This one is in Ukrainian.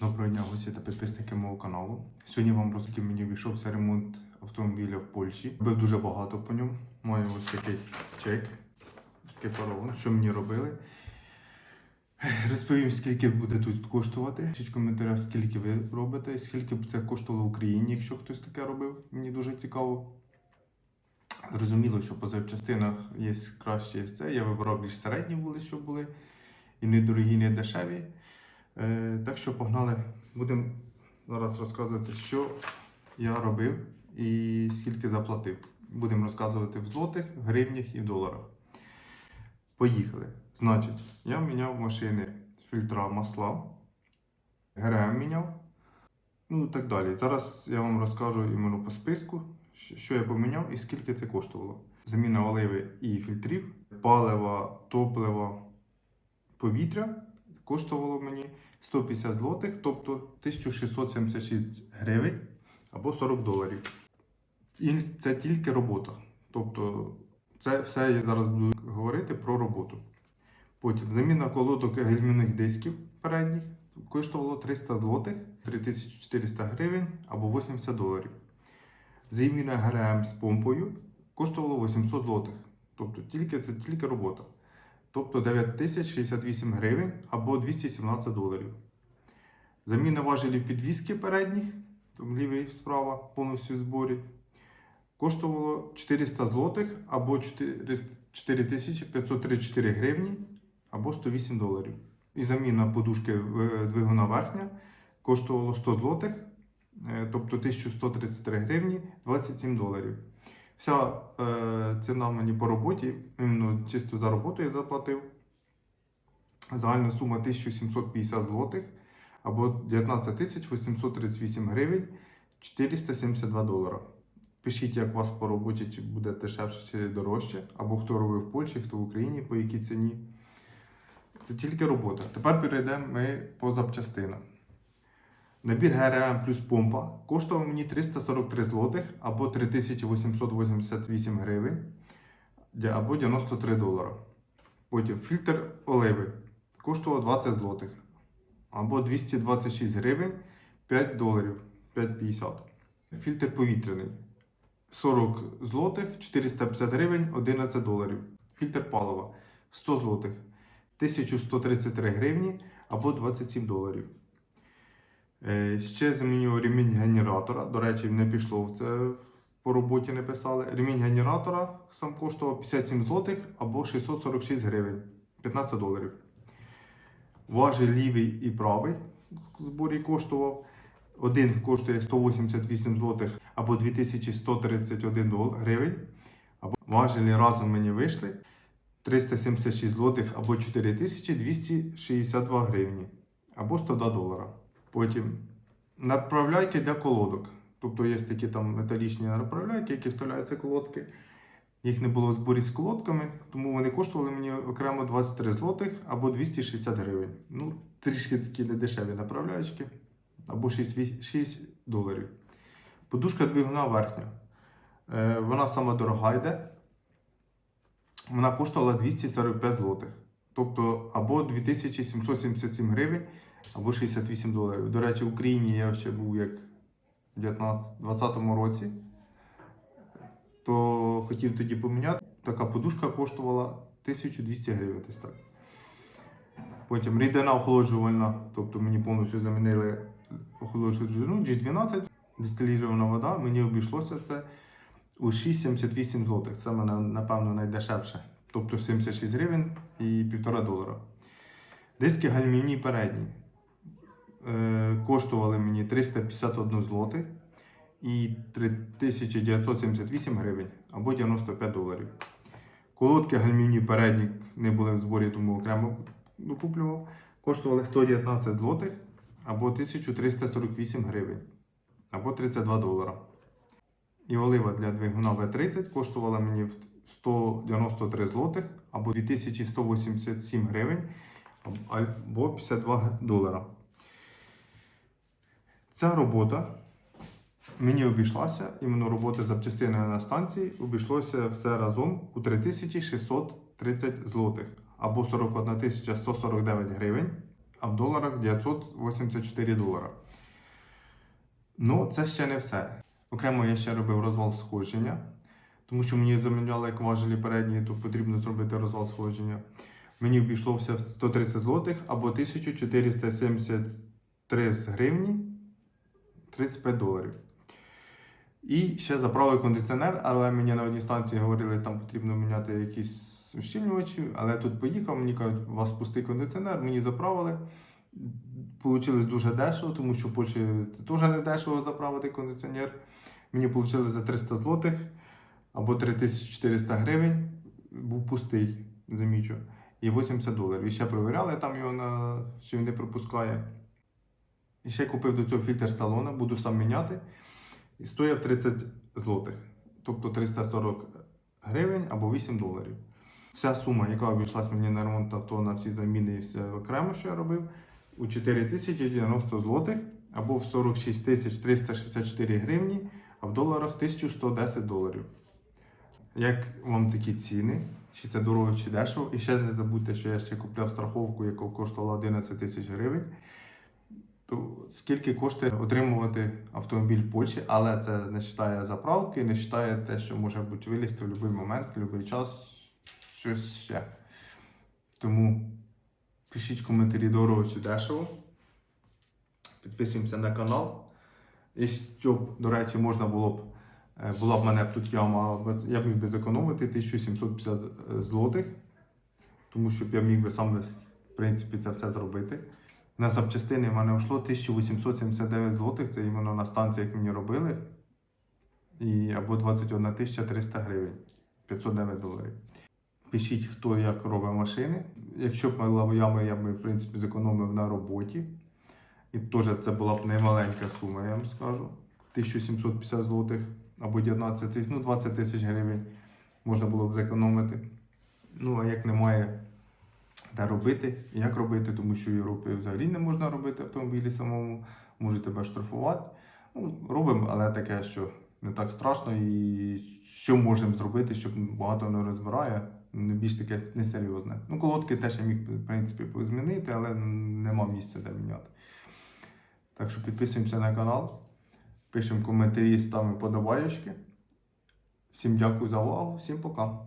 Доброго дня, гості та підписники мого каналу. Сьогодні вам розкажу, мені обійшовся ремонт автомобіля в Польщі. Робив дуже багато по ньому. Маю ось такий чек, такий пароль, що мені робили. Розповім, скільки буде тут коштувати. Пишіть в коментарях, скільки ви робите, і скільки б це коштувало Україні, якщо хтось таке робив. Мені дуже цікаво. Зрозуміло, що по запчастинах є краще це. Я вибрав більш середні були, щоб були. І не дорогі, не дешеві. Е, так що погнали. Будемо зараз розказувати, що я робив і скільки заплатив. Будемо розказувати в злотих, гривнях і в доларах. Поїхали. Значить, я міняв машини фільтра масла, ГРМ міняв. Ну так далі. Зараз я вам розкажу іменно по списку, що я поміняв і скільки це коштувало. Заміна оливи і фільтрів, палива, топлива, повітря коштувало мені 150 злотих, тобто 1676 гривень або 40 доларів. І це тільки робота. Тобто, це все я зараз буду говорити про роботу. Потім заміна колодок гальмівних дисків передніх коштувало 300 злотих, 3400 гривень або 80 доларів. Заміна ГРМ з помпою коштувало 800 злотих. Тобто тільки, це тільки робота. Тобто 9068 гривень або 217 доларів. Заміна важелів підвіски передніх, там лівий справа повністю зборі, коштувало 400 злотих або 4534 гривні або 108 доларів. І заміна подушки двигуна верхня коштувало 100 злотих, е, тобто 1133 гривні 27 доларів. Вся е, ціна мені по роботі, іменно чисто за роботу я заплатив. Загальна сума 1750 злотих або 19 838 гривень 472 долара. Пишіть, як у вас по роботі, чи буде дешевше, чи дорожче, або хто робив в Польщі, хто в Україні, по якій ціні. Це тільки робота. Тепер перейдемо ми по запчастинам. Набір ГРМ плюс помпа коштував мені 343 злотих або 3888 гривень або 93 долара. Потім фільтр оливи коштував 20 злотих або 226 гривень 5 доларів 5,50. Фільтр повітряний 40 злотих 450 гривень 11 доларів. Фільтр палива 100 злотих 1133 гривні або 27 доларів. Е, Ще замінював ремінь генератора. До речі, не пішло це по роботі не писали. Ремінь генератора сам коштував 57 злотих або 646 гривень 15 доларів. Важель лівий і правий в зборі коштував. Один коштує 188 злотих або 2131 гривень. Важелі разом мені вийшли 376 злотих або 4262 гривні або 102 долара. Потім направляйки для колодок. Тобто є такі там металічні направляйки, які вставляються колодки. Їх не було в зборі з колодками, тому вони коштували мені окремо 23 злотих або 260 гривень. Ну, трішки такі недешеві направляючки, або 6, 6 доларів. Подушка двигуна верхня. Е, вона сама дорога йде. Вона коштувала 245 злотих. Тобто або 2777 гривень, або 68 доларів. До речі, в Україні я ще був як в 2020 році, то хотів тоді поміняти. Така подушка коштувала 1200 гривень. Десь так. Потім рідина охолоджувальна, тобто мені повністю замінили охолоджувальну ну, G12, дистилірована вода. Мені обійшлося це у 6,78 злотих. Це мене, напевно, найдешевше. Тобто 76 гривень і 1,5 долара. Диски гальмівні передні коштували мені 351 злотих і 3978 гривень або 95 доларів. Колодки гальмівні передні не були в зборі, тому окремо докуплював. Коштували 119 злотих або 1348 гривень або 32 долара. І олива для двигуна V30 коштувала мені 193 злотих або 2187 гривень або 52 долара. Ця робота мені обійшлася, іменно робота запчастиною на станції, обійшлося все разом у 3630 злотих або 41 149 гривень, а в доларах 984 долара. Ну, це ще не все. Окремо я ще робив розвал сходження, тому що мені заміняли як важелі передні, то потрібно зробити розвал сходження. Мені обійшло все в 130 злотих або 1473 гривні 35 доларів. І ще заправив кондиціонер, але мені на одній станції говорили, там потрібно міняти якісь ущільнювачі, але я тут поїхав, мені кажуть, у вас пустий кондиціонер, мені заправили. Получилось дуже дешево, тому що в Польщі теж не дешево заправити кондиціонер. Мені вийшло за 300 злотих або 3400 гривень. Був пустий, замічу. І 80 доларів. І ще перевіряли там його, на, що він не пропускає. І ще купив до цього фільтр салона, буду сам міняти. І стояв 30 злотих, тобто 340 гривень або 8 доларів. Вся сума, яка обійшлась мені на ремонт авто на всі заміни і все окремо, що я робив, у 4090 злотих або в 46 364 гривні, а в доларах 1110 доларів. Як вам такі ціни? Чи це дорого, чи дешево? І ще не забудьте, що я ще купляв страховку, яка коштувала 11 тисяч гривень. Скільки коштує отримувати автомобіль в Польщі, але це не вважає заправки, не вважає те, що може бути вилізти в будь-який момент, в будь-який час, щось ще. Тому пишіть коментарі дорого чи дешево. Підписуємося на канал. І щоб, до речі, можна було б, е, була б мене тут яма, я б міг би зекономити 1750 злотих, тому що я міг би сам в принципі це все зробити. На запчастини в мене йшло 1879 злотих, це іменно на станції, як мені робили. І, або 21 300 гривень, 509 доларів. Пишіть, хто як робить машини. Якщо б була яма, я б, в принципі, зекономив на роботі. І теж це була б немаленька сума, я вам скажу. 1750 злотих або 19 тисяч, ну 20 тисяч гривень можна було б зекономити. Ну, а як немає де робити, як робити, тому що в Європі взагалі не можна робити автомобілі самому, можуть тебе штрафувати. Ну, робимо, але таке, що не так страшно, і що можемо зробити, щоб багато не розбирає, не більш таке несерйозне. Ну, колодки теж я міг, в принципі, змінити, але нема місця де міняти. Так що підписуємося на канал, пишемо коментарі, ставимо подобаєчки. Всім дякую за увагу, всім пока.